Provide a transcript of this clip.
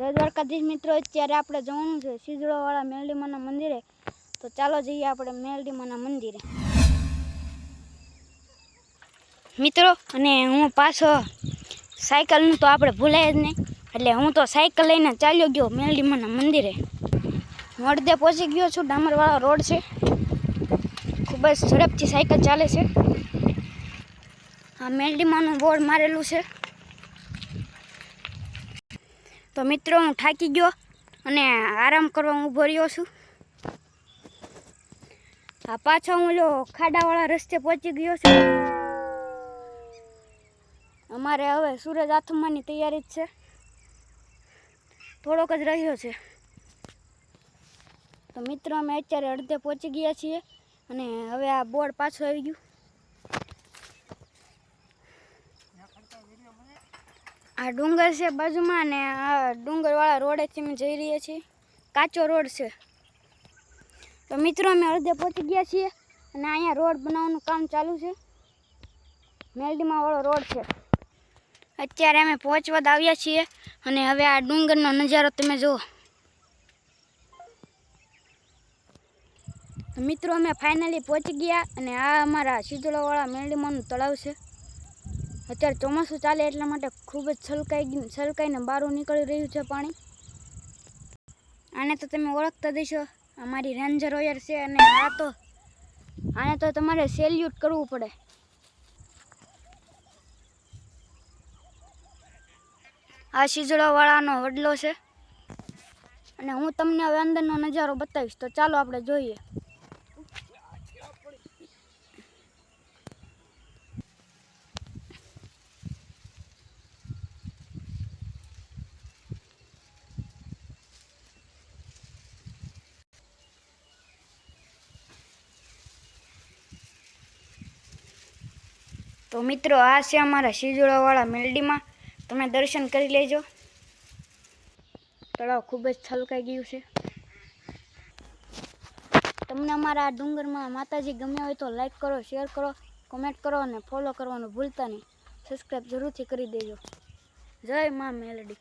જય દ્વારકાધીશ મિત્રો, અત્યારે આપણે જવાનું છે સિજડોવાળા મેલડીમાના મંદિરે. તો ચાલો જઈએ આપણે મેલડીમાના મંદિરે. મિત્રો, અને હું પાછો સાયકલનું તો આપણે ભૂલાય જ નહીં. એટલે હું તો સાયકલ લઈને ચાલ્યો ગયો મેલડીમાના મંદિરે. હું પહોંચી ગયો છું, ડામરવાળો રોડ છે. ખૂબ જ ઝડપથી સાયકલ ચાલે છે. આ મેલડીમાનું બોર્ડ મારેલું છે. તો મિત્રો, હું થાકી ગયો અને આરામ કરવા હું ઊભો રહ્યો છું. આ પાછો હું લો, ખાડાવાળા રસ્તે પહોંચી ગયો છું. અમારે હવે સૂરજ આથમવાની તૈયારી જ છે. થોડોક જ રહ્યો છે. તો મિત્રો, અમે અત્યારે અડધે પહોંચી ગયા છીએ અને હવે આ બોર્ડ પાછું આવી ગયું. આ ડુંગર છે બાજુમાં અને આ ડુંગરવાળા રોડેથી અમે જઈ રહ્યા છીએ. કાચો રોડ છે. તો મિત્રો, અમે અડધે પહોંચી ગયા છીએ અને અહીંયા રોડ બનાવવાનું કામ ચાલુ છે. મેલડીમાં વાળો રોડ છે. અત્યારે અમે પહોંચવા આવ્યા છીએ અને હવે આ ડુંગરનો નજારો તમે જુઓ. મિત્રો, અમે ફાઇનલી પહોંચી ગયા અને આ અમારા શીતળાવાળા મેલડીમાંનું તળાવ છે. અત્યારે ચોમાસું ચાલે એટલા માટે ખૂબ જ છલકાઈ છલકાઈને બહારું નીકળી રહ્યું છે પાણી. આને તો તમે ઓળખતા દેશો અમારી રેન્જર રોયર છે અને આ તો આને તો તમારે સેલ્યુટ કરવું પડે. આ શીજળાવાળાનો વડલો છે. અને હું તમને હવે અંદરનો નજારો બતાવીશ. તો ચાલો આપણે જોઈએ. તો મિત્રો, આ છે અમારા શિજોળાવાળા મેલડીમાં. તમે દર્શન કરી લેજો. તળાવ ખૂબ જ છલકાઈ ગયું છે. તમને અમારા આ ડુંગરમાં માતાજી ગમ્યા હોય તો લાઈક કરો શેર કરો કોમેન્ટ કરો અને ફોલો કરવાનું ભૂલતા નહીં. સબસ્ક્રાઈબ જરૂરથી કરી દેજો. જય મા મેલડી.